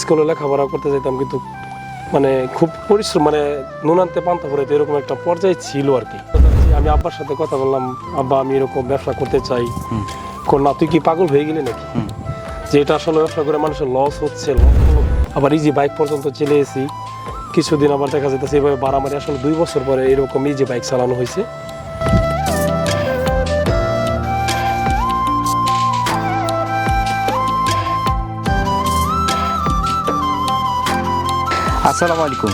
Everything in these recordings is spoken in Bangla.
স্কুলে লেখাপড়া করতে যেতাম কিন্তু মানে খুব পরিশ্রম মানে নুনান্তে পান্তা পরে তো এরকম একটা পর্যায়ে ছিল আর কি। আমি আব্বার সাথে কথা বললাম আব্বা আমি এরকম ব্যবসা করতে চাই। না তুই কি পাগল হয়ে গেলি নাকি? যে এটা আসলে ব্যবসা করে মানুষের লস হচ্ছে। আবার ইজি বাইক পর্যন্ত চলে এসেছি কিছুদিন আবার দেখা যেতেছে এভাবে বাড়ামারি আসলে দুই বছর পরে এরকম ইজি বাইক চালানো হয়েছে। আসসালামু আলাইকুম।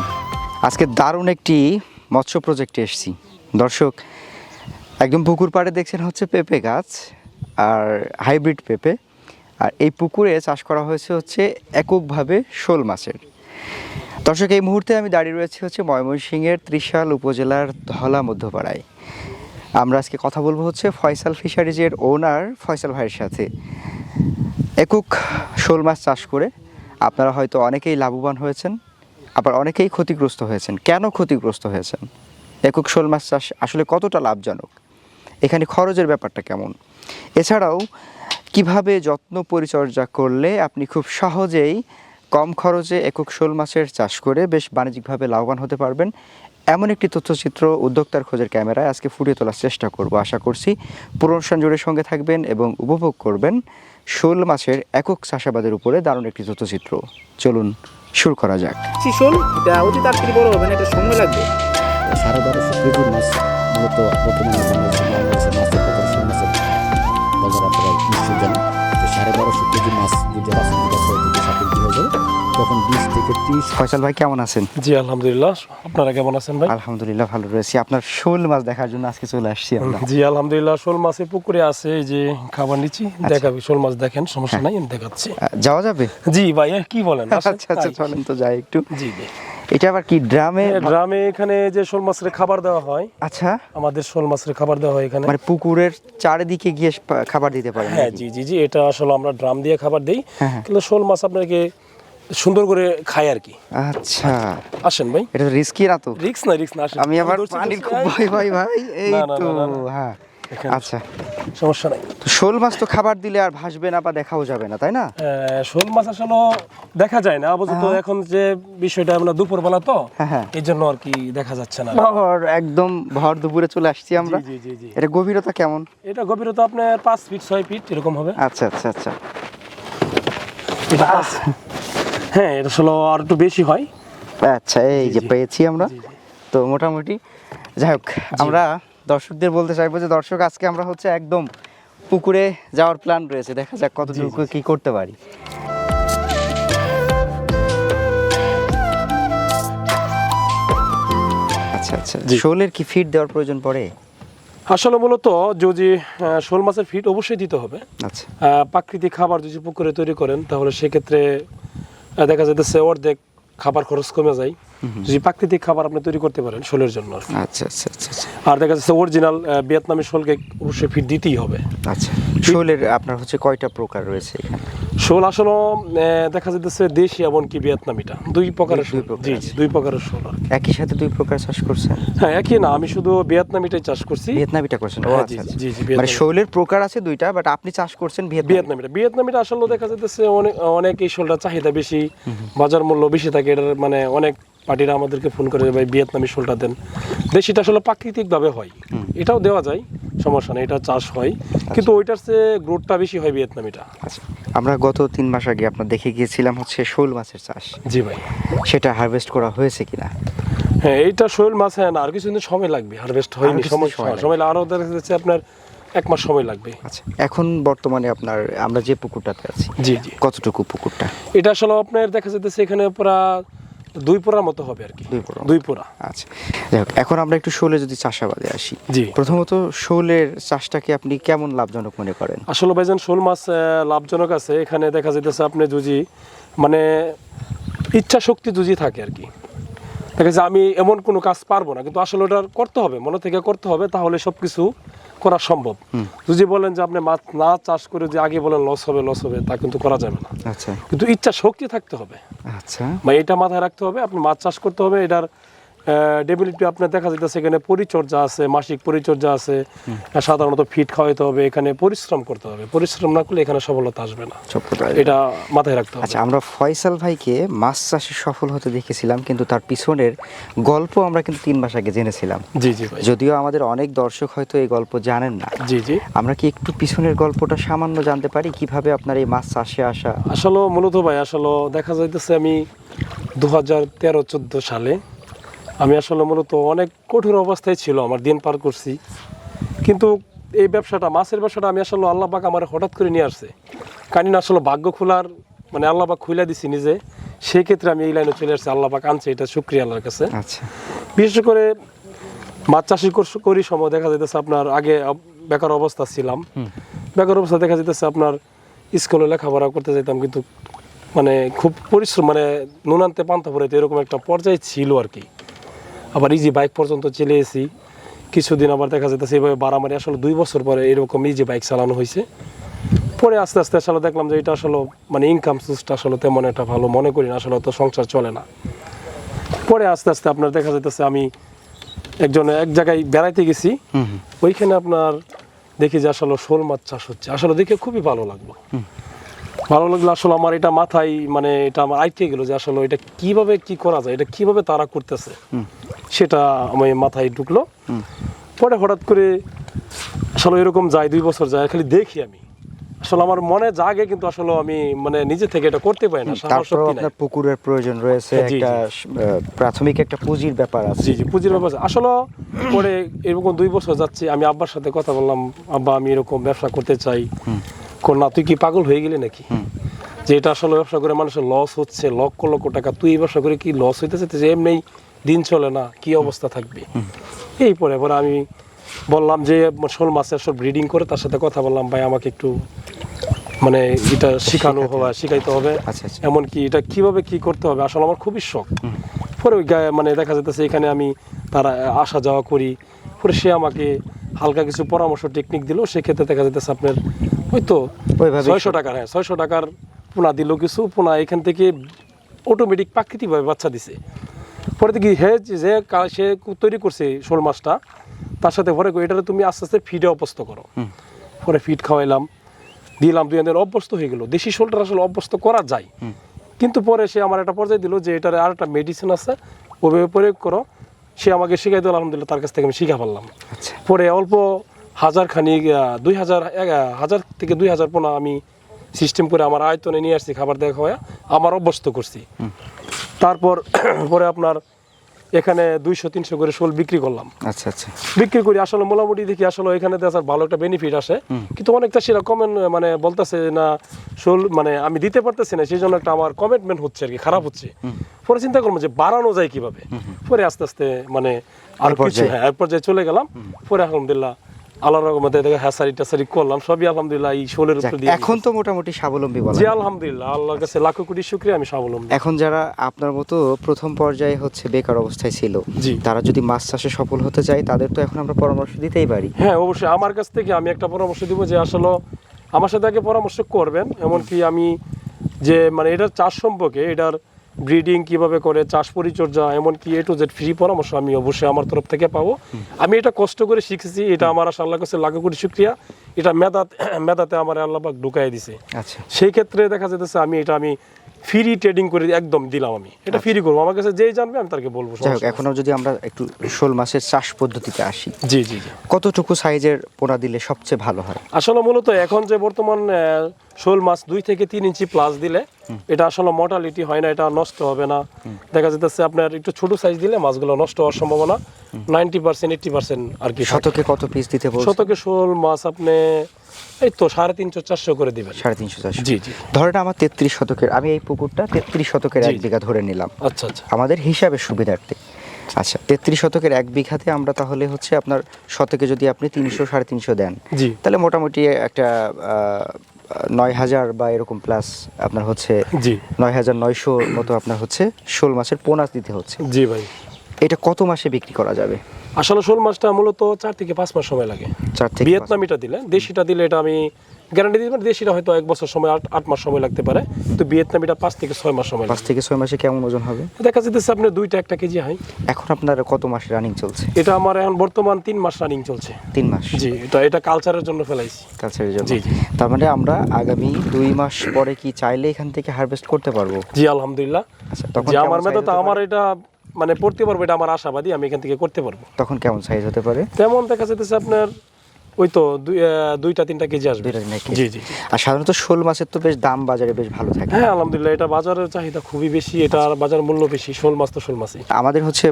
আজকে দারুণ একটি মৎস্য প্রজেক্টে এসেছি। দর্শক, একদম পুকুর পাড়ে দেখছেন হচ্ছে পেঁপে গাছ আর হাইব্রিড পেঁপে। আর এই পুকুরে চাষ করা হয়েছে হচ্ছে এককভাবে শোল মাছের। দর্শক, এই মুহূর্তে আমি দাঁড়িয়ে রয়েছি হচ্ছে ময়মনসিংহের ত্রিশাল উপজেলার ধলা মধ্যপাড়ায়। আমরা আজকে কথা বলব হচ্ছে ফয়সাল ফিশারিজের ওনার ফয়সাল ভাইয়ের সাথে। একক শোল মাছ চাষ করে আপনারা হয়তো অনেকেই লাভবান হয়েছেন। আবার অনেকেই ক্ষতিগ্রস্ত হয়েছেন। কেন ক্ষতিগ্রস্ত হয়েছেন? একক শোল মাছ চাষ আসলে কতটা লাভজনক? এখানে খরচের ব্যাপারটা কেমন? এছাড়াও, কীভাবে যত্ন পরিচর্যা করলে আপনি খুব সহজেই কম খরচে একক শোল মাছের চাষ করে বেশ বাণিজ্যিকভাবে লাভবান হতে পারবেন? এমন একটি তথ্যচিত্র উদ্যোক্তার খোঁজের ক্যামেরায় আজকে ফুটিয়ে তোলার চেষ্টা করব। আশা করছি পুরো অনুষ্ঠান জুড়ে সঙ্গে থাকবেন এবং উপভোগ করবেন শোল মাছের একক চাষাবাদের উপরে দারুণ একটি তথ্যচিত্র। চলুন শুরু করা যাক। শিশল এটা অতি তাড়াতাড়ি বড় হবে না এটা সময় লাগবে। সারা বারোশো কেজি মাছ মূলত বর্তমানে মাছের বাজার বারোশো কেজি মাছ যদি রাসায়নিক গাছ যদি সাত কেজি হয়ে যাবে তখন বিশ থেকে ত্রিশ ফয়সাল ভাই কেমন আছেন? জি আলহামদুলিল্লাহ। আপনারা কেমন আছেন ভাই? আলহামদুলিল্লাহ ভালো রয়েছি। আপনার শোল মাছ দেখার জন্য আজকে চলে আসছি আমরা। জি আলহামদুলিল্লাহ। শোল মাছের পুকুরে আছে এই যে খাবার নিচ্ছি দেখাবি শোল মাছ দেখেন সমস্যা নাই আমি দেখাচ্ছি। যাওয়া যাবে? জি ভাই কি বলেন? আচ্ছা আচ্ছা চলেন তো যাই একটু। জি জি। এটা আবার কি ড্রামে? গ্রামে এখানে যে শোল মাছের খাবার দেওয়া হয় আচ্ছা। আমাদের শোল মাছের খাবার দেওয়া হয় এখানে। মানে পুকুরের চারিদিকে গিয়ে খাবার দিতে পারেন হ্যাঁ জি জি জি এটা আসলে আমরা ড্রাম দিয়ে খাবার দিই। হ্যাঁ, হ্যাঁ। কিন্তু শোল মাছ আপনাকে সুন্দর করে খায় আর কি। আচ্ছা। আসেন ভাই। এটা রিস্কি না তো? রিক্স না রিক্স না আসেন। আমি আবার পানির খুব ভয় ভয় ভাই। এই তো। হ্যাঁ। আচ্ছা। সমস্যা নাই। তো শোল মাছ তো খাবার দিলে আর ভাসবে না বা দেখাও যাবে না তাই না? শোল মাছ আসলে দেখা যায় না। আপাতত এখন যে বিষয়টা আমরা দুপুরবেলা তো হ্যাঁ, হ্যাঁ। এই জন্য আর কি দেখা যাচ্ছে না। ভর একদম ভর দুপুরে চলে আসছি আমরা। জি জি জি গভীরতা কেমন? এটা গভীরতা আপনার পাঁচ ফিট ছয় ফিট এরকম হবে। আচ্ছা আচ্ছা আচ্ছা। এটা হ্যাঁ এটা আসলে আর একটু বেশি হয়। আচ্ছা এই যে পেয়েছি আমরা। তো মোটামুটি যাই হোক আমরা দর্শকদের বলতে চাইব যে দর্শক আজকে আমরা হচ্ছে একদম পুকুরে যাওয়ার প্ল্যান রয়েছে। দেখা যাক কতটুকু কি করতে পারি। আচ্ছা আচ্ছা। শোলের কি ফিড দেওয়ার প্রয়োজন পড়ে? আসলে মূলত যদি শোল মাছের ফিট অবশ্যই দিতে হবে। আচ্ছা। প্রাকৃতিক খাবার যদি পুকুরে তৈরি করেন তাহলে সেক্ষেত্রে দেখা যাচ্ছে অর্ধেক খাবার খরচ কমে যায়। যদি প্রাকৃতিক খাবার আপনি তৈরি করতে পারেন শোলের জন্য আচ্ছা আচ্ছা আচ্ছা আচ্ছা। আর দেখা যাচ্ছে অরিজিনাল ভিয়েতনামি শোলকে অবশ্যই ফিট দিতেই হবে। আচ্ছা শোলের আপনার হচ্ছে কয়টা প্রকার রয়েছে এখানে? শোল আসলে দেখা যাচ্ছে দেশি এমনকি ভিয়েতনামিটা। দুই প্রকারের শোল। জি দুই প্রকারের শোল একই সাথে দুই প্রকার চাষ করছেন? হ্যাঁ একই না আমি শুধু ভিয়েতনামিটাই চাষ করছি। ভিয়েতনামিটা করছেন? হ্যাঁ, আচ্ছা জি, আচ্ছা। জি, জি, মানে শোলের প্রকার আছে দুইটা বাট আপনি চাষ করছেন ভিয়েতনামি। ভিয়েতনামিটা। ভিয়েতনামিটা আসলে দেখা যাচ্ছে অনেক অনেক এই শোলটা চাহিদা বেশি বাজার মূল্য বেশি থাকে এটার মানে অনেক পার্টিরা আমাদেরকে ফোন করে ভাই ভিয়েতনামি শোলটা দেন। দেশিটা আসলে প্রাকৃতিকভাবে হয়। এটাও দেওয়া যায় সমস্যা নেই এটা চাষ হয়। কিন্তু ওইটার চেয়ে গ্রোথটা বেশি হয় ভিয়েতনামিটা। আচ্ছা। আমরা গত তিন মাস আগে আপনার দেখে গিয়েছিলাম হচ্ছে শোল মাছের চাষ। জি ভাই। সেটা হারভেস্ট করা হয়েছে কিনা? হ্যাঁ এইটা শোল মাছ হ্যাঁ না আর কিছুদিন সময় লাগবে হারভেস্ট হয়নি কিছুদিন সময় আরও দেখা যাচ্ছে আপনার এক মাস সময় লাগবে। আচ্ছা এখন বর্তমানে আপনার আমরা যে পুকুরটাতে আছি জি জি। কতটুকু পুকুরটা? এটা আসলে আপনার দেখা যাচ্ছে এখানে পুরা দুই পোড়ার মতো হবে আর কি। দুই পোড়া। দুই পোড়া। আচ্ছা। যাই হোক এখন আমরা একটু শোলে যদি চাষাবাদে আসি। জি। প্রথমত শোলের চাষটাকে আপনি কেমন লাভজনক মনে করেন? আসলে ভাইজান শোল মাছ লাভজনক আছে। এখানে দেখা যাইতেছে আপনি যদি মানে ইচ্ছা শক্তি যদি থাকে আর কি। দেখা যাচ্ছে আমি এমন কোনো কাজ পারব না কিন্তু আসলে ওটা করতে হবে মনে থেকে করতে হবে তাহলে সব কিছু করা সম্ভব। যদি বলেন যে আপনি মাছ না চাষ করে যে আগে বলেন লস হবে লস হবে তা কিন্তু করা যাবে না। আচ্ছা। কিন্তু ইচ্ছা শক্তি থাকতে হবে। আচ্ছা। বা এটা মাথায় রাখতে হবে আপনি মাছ চাষ করতে হবে এটার ডেবিলিটি আপনার দেখা যাইতেছে এখানে পরিচর্যা আছে মাসিক পরিচর্যা আছে। সাধারণত ফিট খাওয়াইতে হবে এখানে পরিশ্রম করতে হবে। পরিশ্রম না করলে এখানে সফলতা আসবে না। এটা মাথায় রাখতে হবে। আচ্ছা আমরা ফয়সাল ভাইকে মাছ চাষে সফল হতে দেখেছিলাম কিন্তু তার পিছনের গল্প আমরা কিন্তু তিন মাস আগে জেনেছিলাম। জি জি যদিও আমাদের অনেক দর্শক হয়তো এই গল্প জানেন না। জি জি। আমরা কি একটু পিছনের গল্পটা সামান্য জানতে পারি কীভাবে আপনার এই মাছ চাষে আসা? আসলে মূলত ভাই আসলে দেখা যাইতেছে আমি দু হাজার তেরো চোদ্দ সালে আমি আসলে মূলত অনেক কঠোর অবস্থায় ছিল আমার দিন পার করছি। কিন্তু এই ব্যবসাটা মাছের ব্যবসাটা আমি আসলে আল্লাহ পাক আমার হঠাৎ করে নিয়ে আসছে। কারণ আসলে ভাগ্য খোলার মানে আল্লাহ পাক খুলে দিছি নিজে সেই ক্ষেত্রে আমি এই লাইনে চলে আসছি আল্লাহ পাক আনছে এটা শুক্রিয়া আল্লাহর কাছে। আচ্ছা। বিশেষ করে মাছ চাষি কর- সময় দেখা যাইতেছে আপনার আগে বেকার অবস্থা ছিলাম। বেকার অবস্থা দেখা যেতেছে আপনার স্কুলে লেখাপড়া করতে যেতাম কিন্তু মানে খুব পরিশ্রম মানে নুনান্তে পান্তা পড়াইতে এরকম একটা পর্যায়ে ছিল আর কি। আবার ইজি বাইক পর্যন্ত চলে এসেছি কিছুদিন আবার দেখা যাইতেছে এইভাবে বাড়ামারি। আসলে দুই বছর পরে এরকম ইজি বাইক চালানো হয়েছে। পরে আস্তে আস্তে আসলে দেখলাম যে এটা আসলে মানে ইনকাম সোর্সটা আসলে তেমন একটা ভালো মনে করি না আসলে তো সংসার চলে না। পরে আস্তে আস্তে আপনার দেখা যাইতেছে আমি একজন এক জায়গায় বেড়াইতে গেছি। ওইখানে আপনার দেখি যে আসলে শোল মাছ চাষ হচ্ছে। আসলে দেখে খুবই ভালো লাগল। ভালো লাগল আসলে আমার এটা মাথায় মানে এটা আমার আইতে গেল যে আসলে এটা কীভাবে কি করা যায় এটা কীভাবে তারা করতেছে সেটা আমার মাথায় ঢুকলো। পরে হঠাৎ করে আসলে এরকম যায় দুই বছর যায় খালি দেখি আমি। আসলে আমার মনে জাগে কিন্তু আসলে আমি মানে নিজে থেকে এটা করতে পারি না তারপর আপনার পুকুরের প্রয়োজন রয়েছে হ্যাঁ, একটা প্রাথমিক একটা পুঁজির ব্যাপার আছে। জি জি পুঁজির ব্যাপার আছে। আসলে পরে এরকম দুই বছর যাচ্ছি আমি আব্বার সাথে কথা বললাম আব্বা আমি এরকম ব্যবসা করতে চাই। না তুই কি পাগল হয়ে গেলি নাকি? যে এটা আসলে ব্যবসা করে মানুষের লস হচ্ছে লক্ষ লক্ষ টাকা তুই এই ব্যবসা করে কি লস হইতেছে? যে এমনি দিন চলে না কি অবস্থা থাকবে? এই পরে পরে আমি বললাম যে শোল মাছের সব ব্রিডিং করে তার সাথে কথা বললাম ভাই আমাকে একটু মানে এটা শেখানো হবে। শিখাইতে হবে। আচ্ছা, আচ্ছা। এমনকি এটা কীভাবে কি করতে হবে? আসলে আমার খুবই শখ। পরে ওই গায়ে মানে দেখা যাচ্ছে এখানে আমি তারা আসা যাওয়া করি। পরে সে আমাকে হালকা কিছু পরামর্শ টেকনিক দিল। সেক্ষেত্রে দেখা যাচ্ছে আপনার হয়তো ওইভাবেই। ছয়শো টাকার হ্যাঁ ছয়শো টাকার পোনা দিল কিছু পোনা এখান থেকে অটোমেটিক প্রাকৃতিকভাবে বাচ্চা দিছে। পরে দেখি হে যে সে তৈরি করছে শোল মাছটা তার সাথে পরে এটারে তুমি আস্তে আস্তে ফিডে অভ্যস্ত করো। পরে ফিড খাওয়াইলাম দিলাম দুই দিন অভ্যস্ত হয়ে গেল। দেশি শোলটা আসলে অভ্যস্ত করা যায়। কিন্তু পরে সে আমার একটা পর্যায়ে দিল যে এটার আর একটা মেডিসিন আছে ওভাবে প্রয়োগ করো। সে আমাকে শিখাই দিল আলহামদুলিল্লাহ তার কাছ থেকে আমি শিখা পারলাম। আচ্ছা। পরে অল্প হাজার খানি দুই হাজার হাজার থেকে দুই হাজার পোনা আমি সিস্টেম করে আমার আয়তনে নিয়ে আসছি খাবার দেখা হয় আমার অভ্যস্ত করছি। তারপর পরে আপনার এখানে দুইশো তিনশো করে শোল বিক্রি করলাম। আচ্ছা আচ্ছা। বিক্রি করি আসলে মোটামুটি দেখি আসলে এখানে দেখার ভালো একটা বেনিফিট আসে। কিন্তু অনেকটা সেটা কমেন্ট মানে বলতেছে না শোল মানে আমি দিতে পারতেছি না সেই জন্য একটা আমার কমিটমেন্ট হচ্ছে আর কি খারাপ হচ্ছে। পরে চিন্তা করলাম যে বাড়ানো যায় কীভাবে? পরে আস্তে আস্তে মানে আর কিছু হ্যাঁ পর্যায়ে চলে গেলাম। পরে আলহামদুলিল্লাহ আল্লাহ রকমতে দেখে হ্যাসারি টাসারি করলাম সবই আলহামদুলিল্লাহ এই শোলের উপর দিয়ে এখন তো মোটামুটি স্বাবলম্বী বলা জি আলহামদুলিল্লাহ আল্লাহর কাছে লাখো কোটি শুক্রিয়া আমি স্বাবলম্বী। এখন যারা আপনার মতো প্রথম পর্যায়ে হচ্ছে বেকার অবস্থায় ছিল। তারা যদি মাছ চাষে সফল হতে চায় তাদের তো এখন আমরা পরামর্শ দিতেই পারি। হ্যাঁ অবশ্যই আমার কাছ থেকে আমি একটা পরামর্শ দিব যে আসলে আমার সাথে আগে পরামর্শ করবেন এমনকি আমি যে মানে এটার চাষ সম্পর্কে এটার ব্রিডিং কীভাবে করে চাষ পরিচর্যা এমনকি এ টু জেড ফ্রি পরামর্শ আমি অবশ্যই আমার তরফ থেকে পাবো। আমি এটা কষ্ট করে শিখেছি এটা আমার আসা আল্লাহ কাছে লাগু করি শুক্রিয়া। এটা মেধাত মেধাতে আমার আল্লাহবাক ঢুকাই দিছে। আচ্ছা। সেই ক্ষেত্রে দেখা যেতেছে আমি এটা আমি ফ্রি ট্রেডিং করে একদম দিলাম আমি। এটা ফ্রি করব। আমার কাছে যেই জানবে আমি তাকে বলব যাই হোক এখনও যদি আমরা একটু শোল মাছের চাষ পদ্ধতিতে আসি জি জি জি। কতটুকু সাইজের পোনা দিলে সবচেয়ে ভালো হয়? আসলে মূলত এখন যে বর্তমান শোল মাছ দুই থেকে তিন ইঞ্চি প্লাস দিলে এটা আসলে মর্টালিটি হয় না এটা নষ্ট হবে না। দেখা যেতেছে আপনার একটু ছোট সাইজ দিলে মাছগুলো নষ্ট হওয়ার সম্ভাবনা নাইনটি পার্সেন্ট এইটটি পার্সেন্ট আর কি শতকে কত পিস দিতে শতকে শোল মাছ আপনি এই তো সাড়ে তিনশো চারশো করে দিবেন। সাড়ে তিনশো চারশো। জি জি। ধরেন আমার তেত্রিশ শতকের আমি এই পুকুরটা তেত্রিশ শতকের এক বিঘা ধরে নিলাম। আচ্ছা আচ্ছা। আমাদের হিসাবে সুবিধার্থে। আচ্ছা তেত্রিশ শতকের এক বিঘাতে আমরা তাহলে হচ্ছে আপনার শতকে যদি আপনি তিনশো সাড়ে তিনশো দেন জি। তাহলে মোটামুটি একটা আহ, নয় হাজার বা এরকম প্লাস আপনার হচ্ছে জি। নয় হাজার নয়শো মতো আপনার হচ্ছে শোল মাছের পোনাস দিতে হচ্ছে। জি ভাই। এটা কত মাসে বিক্রি করা যাবে? আসলে শোল মাছটা মূলত চার থেকে পাঁচ মাস সময় লাগে। চার থেকে ভিয়েতনামিটা দিলে দেশিটা দিলে এটা আমি গ্যারান্টি দিতে পারে দেশিটা হয়তো এক বছর সময় আট আট মাস সময় লাগতে পারে। তো ভিয়েতনামিটা পাঁচ থেকে ছয় মাস সময় পাঁচ থেকে ছয় মাসে কেমন ওজন হবে? দেখা যেতেছে আপনার দুইটা একটা কেজি হয় এখন আপনার কত মাস রানিং চলছে? এটা আমার এখন বর্তমান তিন মাস রানিং চলছে। তিন মাস? জি এটা এটা কালচারের জন্য ফেলাইছি। কালচারের জন্য। জি। তার মানে আমরা আগামী দুই মাস পরে কি চাইলে এখান থেকে হারভেস্ট করতে পারব? জি আলহামদুলিল্লাহ। আচ্ছা তখন আমার মেধা তো আমার এটা মানে পড়তে পারব এটা আমার আশাবাদী আমি এখান থেকে করতে পারব। তখন কেমন সাইজ হতে পারে? তেমন দেখা যেতেছে আপনার ওই তো দুইটা তিনটা কেজি আসবে। জি জি। আর সাধারণত শোল মাছের তো বেশ দাম বাজারে বেশ ভালো থাকে। হ্যাঁ আলহামদুলিল্লাহ এটা বাজারের চাহিদা খুবই বেশি এটার বাজার মূল্য বেশি শোল মাছ তো শোল মাছই। আমাদের হচ্ছে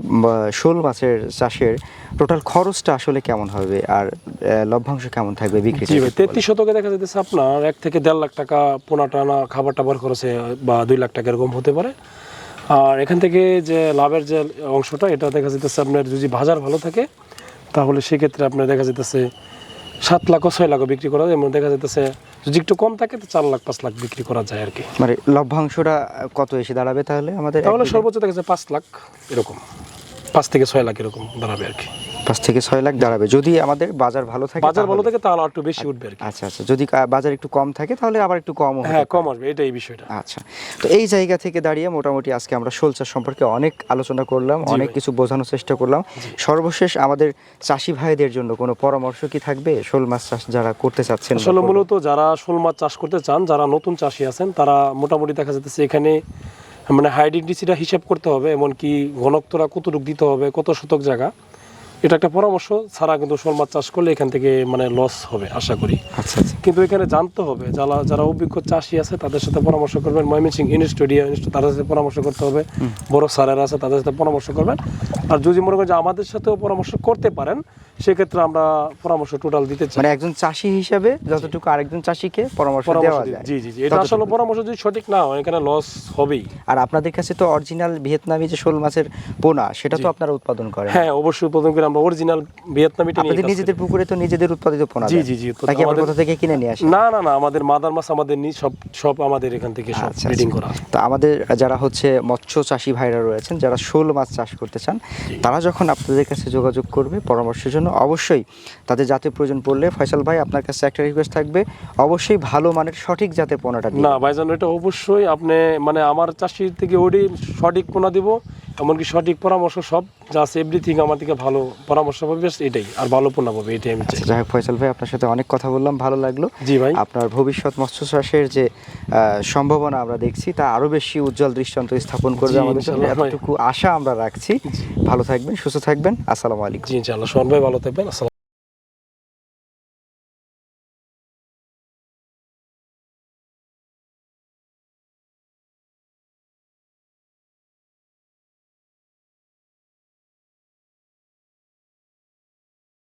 শোল মাছের চাষের টোটাল খরচটা আসলে কেমন হবে? আর লভ্যাংশ কেমন থাকবে বিক্রি জি ভাই তেত্রিশ শতকে দেখা যেতেছে আপনার এক থেকে দেড় লাখ টাকা পোনা টানা খাবার টাবার খরচে বা দুই লাখ টাকা এরকম হতে পারে। আর এখান থেকে যে লাভের যে অংশটা এটা দেখা যেতেছে আপনার যদি বাজার ভালো থাকে তাহলে সেক্ষেত্রে আপনার দেখা যেতেছে সাত লাখ ও ছয় লাখও বিক্রি করা যায়। এবং দেখা যেতেছে যদি একটু কম থাকে তো চার লাখ পাঁচ লাখ বিক্রি করা যায় আর কি। মানে লভ্যাংশটা কত এসে দাঁড়াবে তাহলে আমাদের তাহলে সর্বোচ্চ দেখা যাচ্ছে পাঁচ লাখ এরকম পাঁচ থেকে ছয় লাখ এরকম দাঁড়াবে আর কি। পাঁচ থেকে ছয় লাখ দাঁড়াবে। যদি আমাদের বাজার ভালো থাকে বাজার ভালো থাকে তাহলে একটু বেশি উঠবে আচ্ছা আচ্ছা। যদি বাজার একটু কম থাকে তাহলে আবার একটু হতে হ্যাঁ কম আসবে এটাই বিষয়টা। আচ্ছা। তো এই জায়গা থেকে দাঁড়িয়ে মোটামুটি আজকে আমরা শোল চাষ সম্পর্কে অনেক আলোচনা করলাম অনেক কিছু বোঝানোর চেষ্টা করলাম। সর্বশেষ আমাদের চাষি ভাইদের জন্য কোনো পরামর্শ কি থাকবে? শোল মাছ চাষ যারা করতে চাচ্ছেন আসলে মূলত যারা শোল মাছ চাষ করতে চান যারা নতুন চাষি আছেন তারা মোটামুটি দেখা যাচ্ছে এখানে মানে হাইডেন্টিসিটা হিসাব করতে হবে এমনকি ঘনত্বটা কতটুকু দিতে হবে কত শতক জায়গা। এটা একটা পরামর্শ ছাড়া কিন্তু শোল মাছ চাষ করলে এখান থেকে মানে লস হবে আশা করি। আচ্ছা আচ্ছা। কিন্তু এখানে জানতে হবে যারা যারা অভিজ্ঞ চাষি আছে তাদের সাথে পরামর্শ করবেন। ময়মনসিং ইনস্টুডিও তাদের সাথে পরামর্শ করতে হবে। বড় স্যারেরা আছে তাদের সাথে পরামর্শ করবেন। আর যদি মনে করেন যে আমাদের সাথেও পরামর্শ করতে পারেন সেক্ষেত্রে আমরা পরামর্শ টোটাল দিতে চাই। মানে একজন চাষি হিসাবে যতটুকু আরেকজন চাষিকে পরামর্শ পরামর্শ দেওয়া যায়। জি জি জি। এটা আসলে পরামর্শ যদি সঠিক না হয় এখানে লস হবেই। আর আপনাদের কাছে তো অরিজিনাল ভিয়েতনামি যে শোল মাছের পোনা সেটা তো আপনারা উৎপাদন করেন। হ্যাঁ অবশ্যই উৎপাদন করে। আমরা অরিজিনাল আপনাদের নিজেদের পুকুরে তো নিজেদের উৎপাদিত পোনা জি, জি, জি, নাকি আমাদের- কোথা থেকে কিনে নিয়ে আসেন না না না আমাদের মাদার মাছ আমাদের নি সব সব আমাদের এখান থেকে সব আচ্ছা, ব্রিডিং আচ্ছা। করা তো আমাদের যারা হচ্ছে মৎস্য চাষি ভাইরা রয়েছেন যারা শোল মাছ চাষ করতে চান তারা যখন আপনাদের কাছে যোগাযোগ করবে পরামর্শের জন্য অবশ্যই তাদের জাতীয় প্রয়োজন পড়লে ফয়সাল ভাই আপনার কাছে একটা রিকোয়েস্ট থাকবে অবশ্যই ভালো মানের সঠিক জাতের পোনাটা না ভাইজান এটা অবশ্যই আপনি মানে আমার চাষির থেকে ওডি সঠিক পোনা দিব এমনকি সঠিক পরামর্শ সব আছে এভরিথিং আমার থেকে ভালো পরামর্শ পাবে just এটাই। আর ভালো পণ্য পাবে এটাই আমি চাই। যাই হোক ফয়সাল ভাই আপনার সাথে অনেক কথা বললাম ভালো লাগল। জি ভাই। আপনার ভবিষ্যৎ মৎস্য চাষের যে সম্ভাবনা আমরা দেখছি তা আরও বেশি উজ্জ্বল দৃষ্টান্ত স্থাপন করবে আমাদের জন্য এতটুকু আশা আমরা রাখছি। ভালো থাকবেন সুস্থ থাকবেন। আসসালামু আলাইকুম। জি ইনশাআল্লাহ সোহান ভাই ভালো থাকবেন। আসসালাম